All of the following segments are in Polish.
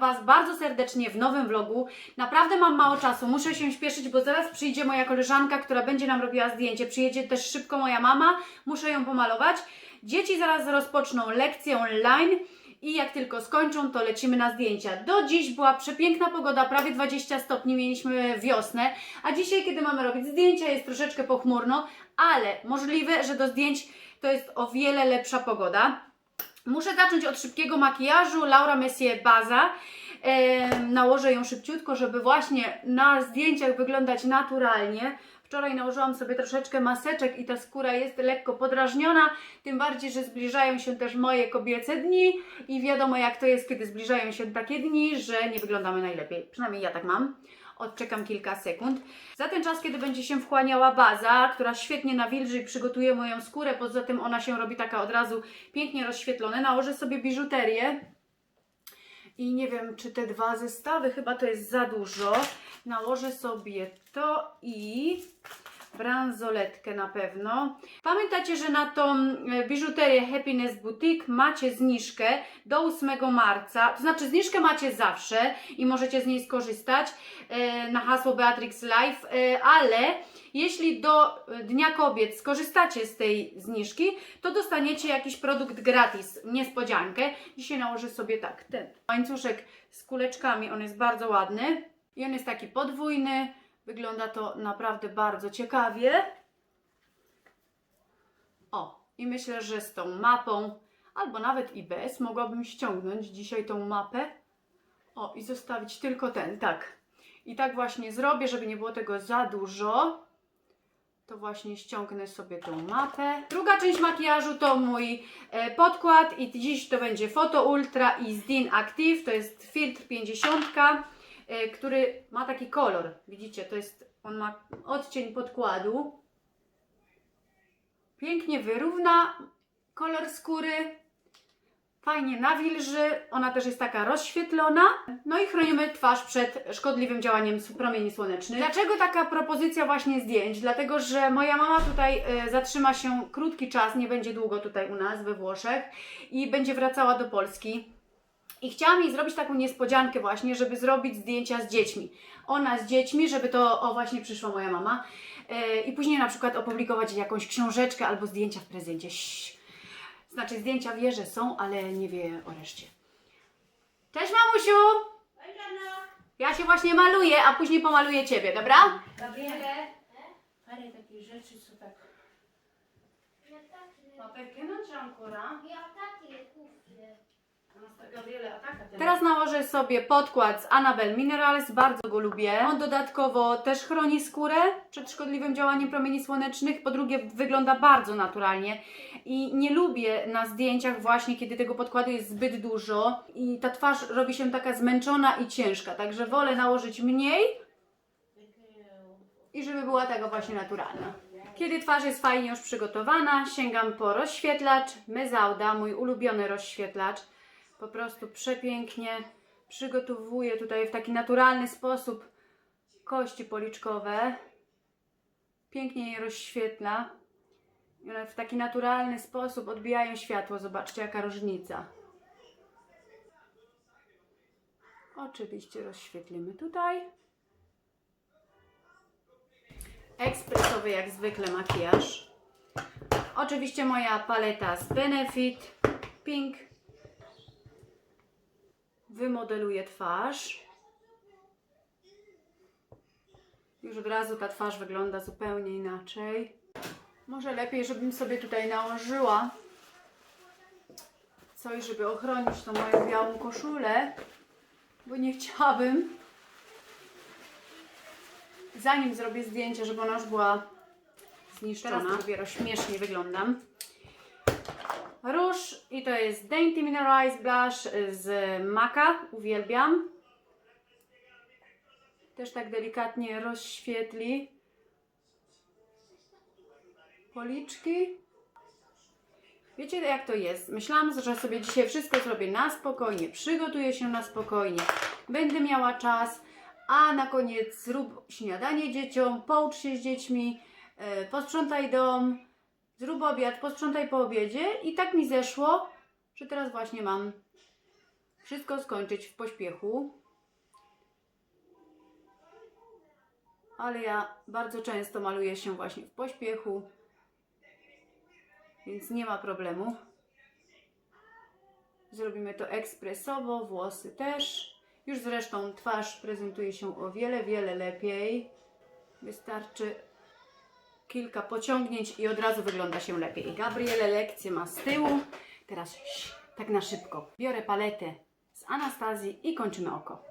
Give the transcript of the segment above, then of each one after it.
Was bardzo serdecznie w nowym vlogu. Naprawdę mam mało czasu, muszę się śpieszyć, bo zaraz przyjdzie moja koleżanka, która będzie nam robiła zdjęcie. Przyjedzie też szybko moja mama, muszę ją pomalować. Dzieci zaraz rozpoczną lekcję online i jak tylko skończą, to lecimy na zdjęcia. Do dziś była przepiękna pogoda, prawie 20 stopni, mieliśmy wiosnę, a dzisiaj, kiedy mamy robić zdjęcia, jest troszeczkę pochmurno, ale możliwe, że do zdjęć to jest o wiele lepsza pogoda. Muszę zacząć od szybkiego makijażu. Laura Messier Baza. E, nałożę ją szybciutko, żeby właśnie na zdjęciach wyglądać naturalnie. Wczoraj nałożyłam sobie troszeczkę maseczek i ta skóra jest lekko podrażniona, tym bardziej, że zbliżają się też moje kobiece dni i wiadomo jak to jest, kiedy zbliżają się takie dni, że nie wyglądamy najlepiej. Przynajmniej ja tak mam. Odczekam kilka sekund. Za ten czas, kiedy będzie się wchłaniała baza, która świetnie nawilży i przygotuje moją skórę, poza tym ona się robi taka od razu pięknie rozświetlona, nałożę sobie biżuterię. I nie wiem, czy te dwa zestawy, chyba to jest za dużo. Nałożę sobie to i bransoletkę na pewno. Pamiętacie, że na tą e, biżuterię Happiness Boutique macie zniżkę do 8 marca, to znaczy zniżkę macie zawsze i możecie z niej skorzystać e, na hasło Beatrix Live, e, ale jeśli do Dnia Kobiet skorzystacie z tej zniżki, to dostaniecie jakiś produkt gratis, niespodziankę. Dzisiaj nałożę sobie tak, ten łańcuszek z kuleczkami, on jest bardzo ładny i on jest taki podwójny. Wygląda to naprawdę bardzo ciekawie. O, i myślę, że z tą mapą, albo nawet i bez, mogłabym ściągnąć dzisiaj tą mapę. O, i zostawić tylko ten, tak. I tak właśnie zrobię, żeby nie było tego za dużo. To właśnie ściągnę sobie tą mapę. Druga część makijażu to mój e, podkład i dziś to będzie Photo Ultra i Zdin Active. To jest filtr 50 e, który ma taki kolor. Widzicie, to jest, on ma odcień podkładu. Pięknie wyrówna kolor skóry. Fajnie nawilży, ona też jest taka rozświetlona. No i chronimy twarz przed szkodliwym działaniem promieni słonecznych. Dlaczego taka propozycja właśnie zdjęć? Dlatego, że moja mama tutaj e, zatrzyma się krótki czas, nie będzie długo tutaj u nas we Włoszech i będzie wracała do Polski. I chciałam jej zrobić taką niespodziankę właśnie, żeby zrobić zdjęcia z dziećmi. Ona z dziećmi, żeby to, o właśnie przyszła moja mama. E, I później na przykład opublikować jakąś książeczkę albo zdjęcia w prezencie. Ś- Znaczy zdjęcia wie, że są, ale nie wie o reszcie. Cześć mamusiu! Ja się właśnie maluję, a później pomaluję Ciebie, dobra? Gabriele, parę takich rzeczy, co tak... Ma perché non c'è ancora? Ja takie kupię. Teraz nałożę sobie podkład z Annabelle Minerals, bardzo go lubię. On dodatkowo też chroni skórę przed szkodliwym działaniem promieni słonecznych. Po drugie, wygląda bardzo naturalnie i nie lubię na zdjęciach właśnie, kiedy tego podkładu jest zbyt dużo i ta twarz robi się taka zmęczona i ciężka, także wolę nałożyć mniej i żeby była tego właśnie naturalna. Kiedy twarz jest fajnie już przygotowana, sięgam po rozświetlacz Mezauda, mój ulubiony rozświetlacz. Po prostu przepięknie przygotowuję tutaj w taki naturalny sposób kości policzkowe. Pięknie je rozświetla. One w taki naturalny sposób odbijają światło. Zobaczcie, jaka różnica. Oczywiście rozświetlimy tutaj. Ekspresowy jak zwykle makijaż. Oczywiście moja paleta z Benefit Pink. Wymodeluję twarz. Już od razu ta twarz wygląda zupełnie inaczej. Może lepiej, żebym sobie tutaj nałożyła coś, żeby ochronić tą moją białą koszulę, bo nie chciałabym, zanim zrobię zdjęcie, żeby ona już była zniszczona. Teraz dopiero śmiesznie wyglądam. Róż i to jest Dainty Mineralized Blush z Maka, uwielbiam. Też tak delikatnie rozświetli policzki. Wiecie jak to jest? Myślałam, że sobie dzisiaj wszystko zrobię na spokojnie, przygotuję się na spokojnie, będę miała czas, a na koniec zrób śniadanie dzieciom, poucz się z dziećmi, e, posprzątaj dom, zrób obiad, posprzątaj po obiedzie i tak mi zeszło, że teraz właśnie mam wszystko skończyć w pośpiechu. Ale ja bardzo często maluję się właśnie w pośpiechu, więc nie ma problemu. Zrobimy to ekspresowo, włosy też. Już zresztą twarz prezentuje się o wiele, wiele lepiej. Wystarczy kilka pociągnięć i od razu wygląda się lepiej. Gabriele lekcję ma z tyłu. Teraz tak na szybko. Biorę paletę z Anastazji i kończymy oko.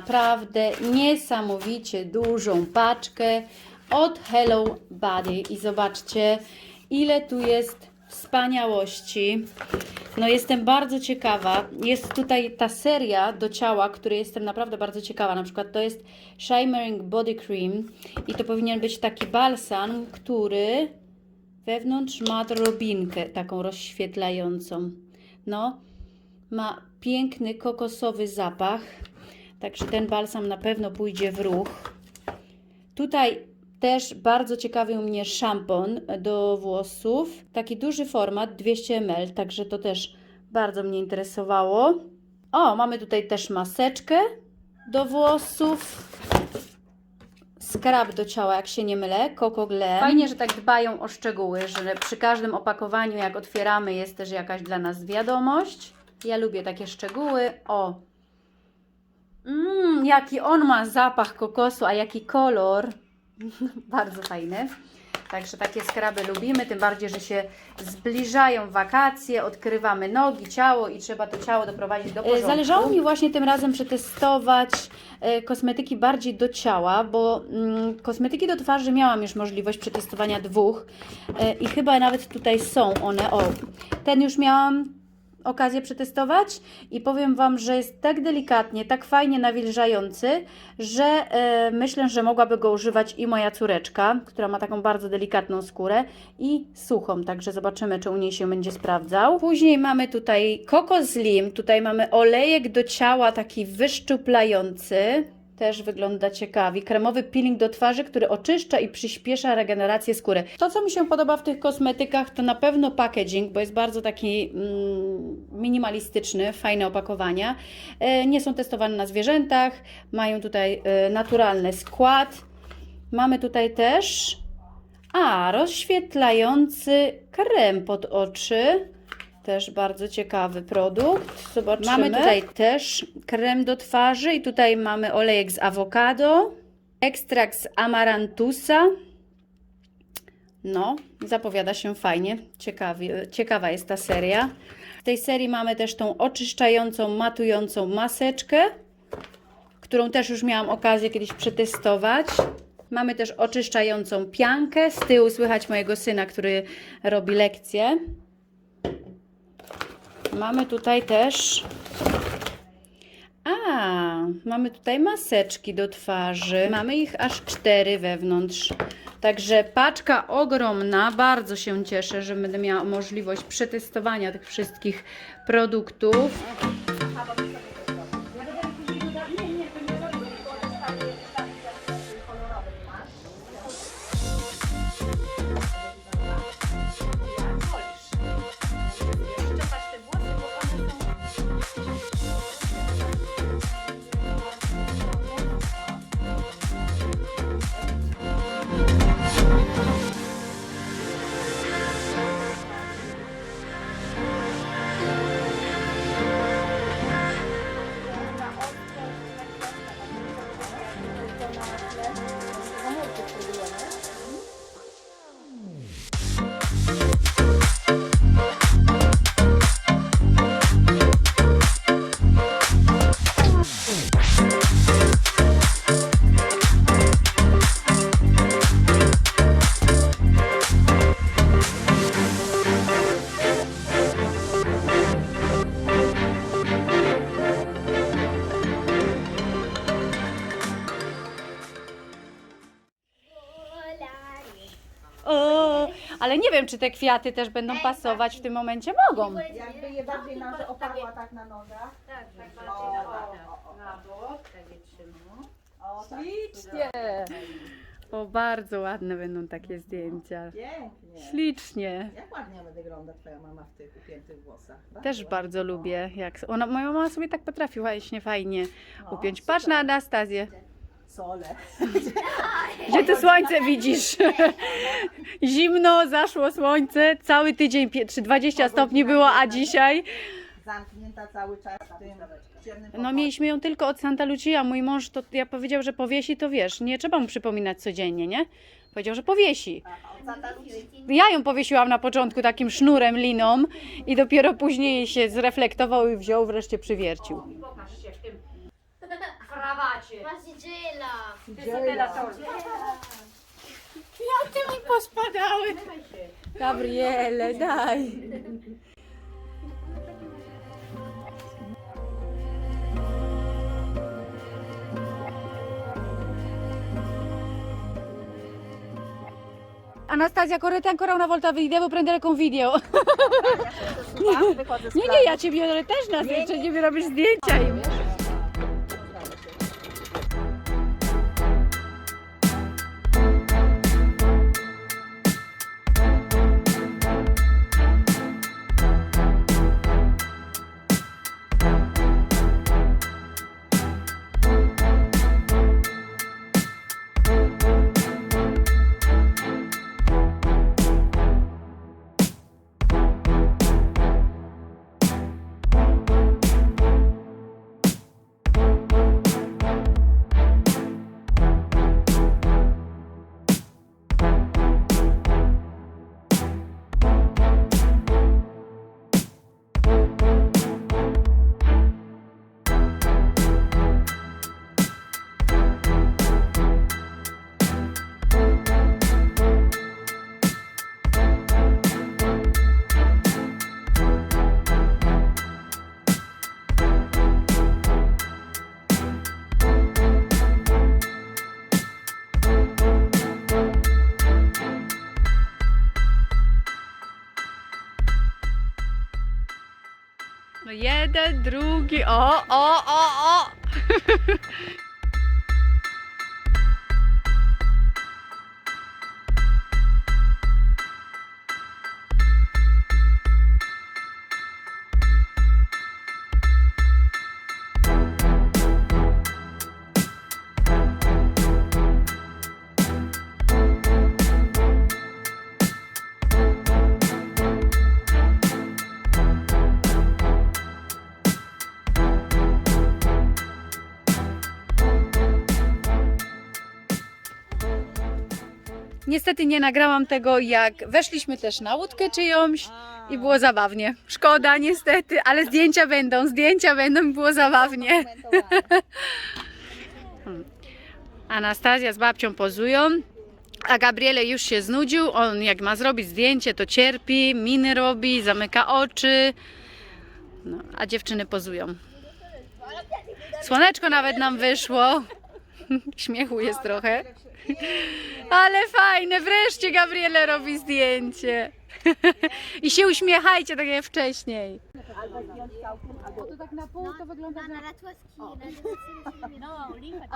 Naprawdę niesamowicie dużą paczkę od Hello Body. I zobaczcie, ile tu jest wspaniałości. No jestem bardzo ciekawa. Jest tutaj ta seria do ciała, której jestem naprawdę bardzo ciekawa. Na przykład to jest Shimmering Body Cream i to powinien być taki balsam, który wewnątrz ma drobinkę taką rozświetlającą. No, ma piękny kokosowy zapach, także ten balsam na pewno pójdzie w ruch. Tutaj też bardzo ciekawy u mnie szampon do włosów. Taki duży format, 200 ml, także to też bardzo mnie interesowało. O, mamy tutaj też maseczkę do włosów. Skrab do ciała, jak się nie mylę, Coco Glam. Fajnie, że tak dbają o szczegóły, że przy każdym opakowaniu, jak otwieramy, jest też jakaś dla nas wiadomość. Ja lubię takie szczegóły. O! Mmm, jaki on ma zapach kokosu, a jaki kolor. Bardzo fajny. Także takie skraby lubimy, tym bardziej, że się zbliżają wakacje, odkrywamy nogi, ciało i trzeba to ciało doprowadzić do porządku. Zależało mi właśnie tym razem przetestować e, kosmetyki bardziej do ciała, bo mm, kosmetyki do twarzy miałam już możliwość przetestowania dwóch e, i chyba nawet tutaj są one. O, ten już miałam okazję przetestować i powiem Wam, że jest tak delikatnie, tak fajnie nawilżający, że e, myślę, że mogłaby go używać i moja córeczka, która ma taką bardzo delikatną skórę i suchą, także zobaczymy, czy u niej się będzie sprawdzał. Później mamy tutaj Coco Slim, tutaj mamy olejek do ciała taki wyszczuplający, Też wygląda ciekawie. Kremowy peeling do twarzy, który oczyszcza i przyspiesza regenerację skóry. To, co mi się podoba w tych kosmetykach, to na pewno packaging, bo jest bardzo taki mm, minimalistyczny, fajne opakowania. E, nie są testowane na zwierzętach, mają tutaj e, naturalny skład. Mamy tutaj też a, rozświetlający krem pod oczy. Też bardzo ciekawy produkt. Zobaczymy. Mamy tutaj też krem do twarzy i tutaj mamy olejek z awokado, ekstrakt z amarantusa. No, zapowiada się fajnie. Ciekawa jest ta seria. W tej serii mamy też tą oczyszczającą, matującą maseczkę, którą też już miałam okazję kiedyś przetestować. Mamy też oczyszczającą piankę. Z tyłu słychać mojego syna, który robi lekcje. Mamy tutaj też. A, mamy tutaj maseczki do twarzy. Mamy ich aż cztery wewnątrz. Także paczka ogromna. Bardzo się cieszę, że będę miała możliwość przetestowania tych wszystkich produktów. Czy te kwiaty też będą pasować w tym momencie. Mogą. Jakby je bardziej na, że oparła tak na nogach. Tak, tak, O, bardziej na o. Na bok, tak je. O, tak. Ślicznie. O, bardzo ładne będą takie zdjęcia. Pięknie. Ślicznie. Jak ładnie wygląda twoja mama w tych upiętych włosach. Też ładnie. bardzo lubię. Jak ona, moja mama sobie tak potrafi właśnie fajnie upiąć. Patrz na. Anastazję. Sole. Gdzie ty słońce widzisz? Zimno, zaszło słońce, cały tydzień pie- czy 20 stopni było, a dzisiaj? Zamknięta cały czas w tym ciemnym No pokoju. mieliśmy ją tylko od Santa Lucia. Mój mąż to ja powiedział, że powiesi, to wiesz, nie trzeba mu przypominać codziennie, nie? Powiedział, że powiesi. A, od Santa Lucia. Ja ją powiesiłam na początku takim sznurem, liną i dopiero później się zreflektował i wziął, wreszcie przywiercił. Pokaż się w tym krawacie. Pasydziela! Ty sobie na to. Kwiaty mi pospadały. Gabriele, daj. Anastazia, correte ancora una volta, vi devo prendere con video. Słucham, wychodzę z Nie, nie, ja cię biorę też na zdjęcie, nie mi robisz zdjęcia im. No jeden, drugi, o, o, o, o. Niestety nie nagrałam tego, jak weszliśmy też na łódkę czyjąś i było zabawnie. Szkoda niestety, ale zdjęcia będą, zdjęcia będą było zabawnie. Anastazja z babcią pozują, a Gabriele już się znudził. On jak ma zrobić zdjęcie, to cierpi, miny robi, zamyka oczy. No, a dziewczyny pozują. Słoneczko nawet nam wyszło. Śmiechu jest trochę. Ale fajne, wreszcie Gabriele robi zdjęcie. I się uśmiechajcie tak jak wcześniej. Albo zdjąć całkiem, albo... To tak na pół to wygląda Na Ratławski, na No, licha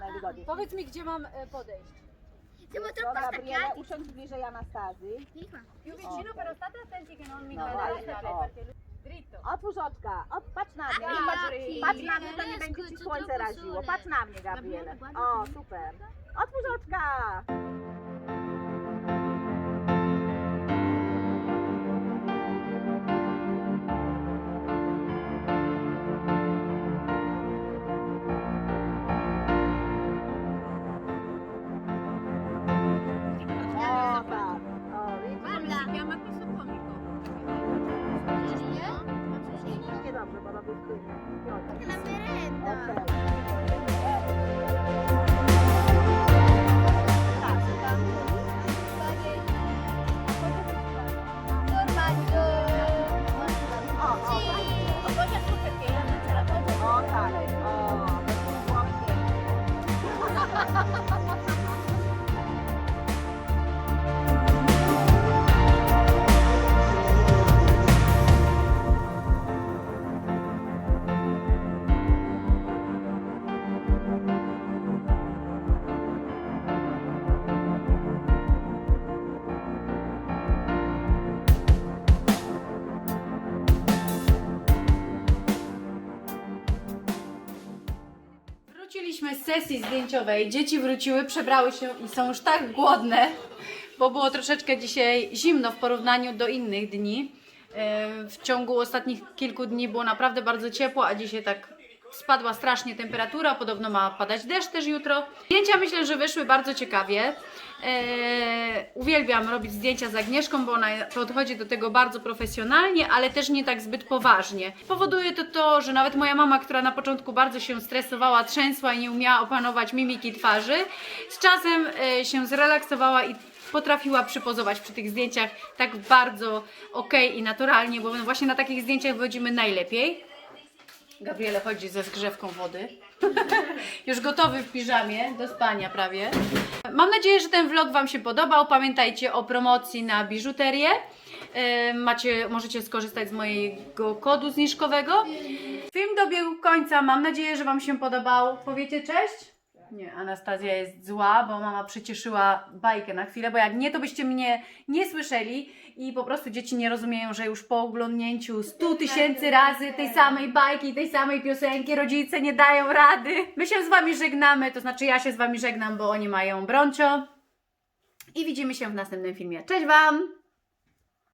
najwygodniej. Powiedz mi, gdzie mam e, podejść. No, Gabriela, staccati. usiądź bliżej Anastazji. Più vicino però state attenti che non mi No, cadete Otwórz oczka, Ot, patrz na mnie, patrz, patrz na mnie, to nie będzie ci słońce raziło. Patrz na mnie, Gabriele. O, super. Otwórz oczka. Sesji zdjęciowej. Dzieci wróciły, przebrały się i są już tak głodne, bo było troszeczkę dzisiaj zimno w porównaniu do innych dni. E, W ciągu ostatnich kilku dni było naprawdę bardzo ciepło, a dzisiaj tak spadła strasznie temperatura. Podobno ma padać deszcz też jutro. Zdjęcia myślę, że wyszły bardzo ciekawie. E, uwielbiam robić zdjęcia z Agnieszką, bo ona podchodzi do tego bardzo profesjonalnie, ale też nie tak zbyt poważnie. Powoduje to to, że nawet moja mama, która na początku bardzo się stresowała, trzęsła i nie umiała opanować mimiki twarzy, z czasem e, się zrelaksowała i potrafiła przypozować przy tych zdjęciach tak bardzo okej i naturalnie, bo właśnie na takich zdjęciach wychodzimy najlepiej. Gabriele chodzi ze zgrzewką wody. Już gotowy w piżamie, do spania prawie. Mam nadzieję, że ten vlog Wam się podobał. Pamiętajcie o promocji na biżuterię. Macie, możecie skorzystać z mojego kodu zniżkowego. Film dobiegł końca. Mam nadzieję, że Wam się podobał. Powiecie cześć? Nie, Anastazja jest zła, bo mama przycieszyła bajkę na chwilę, bo jak nie, to byście mnie nie słyszeli i po prostu dzieci nie rozumieją, że już po oglądnięciu 100 tysięcy razy tej samej bajki, tej samej piosenki rodzice nie dają rady. My się z Wami żegnamy, to znaczy ja się z Wami żegnam, bo oni mają broncio i widzimy się w następnym filmie. Cześć Wam!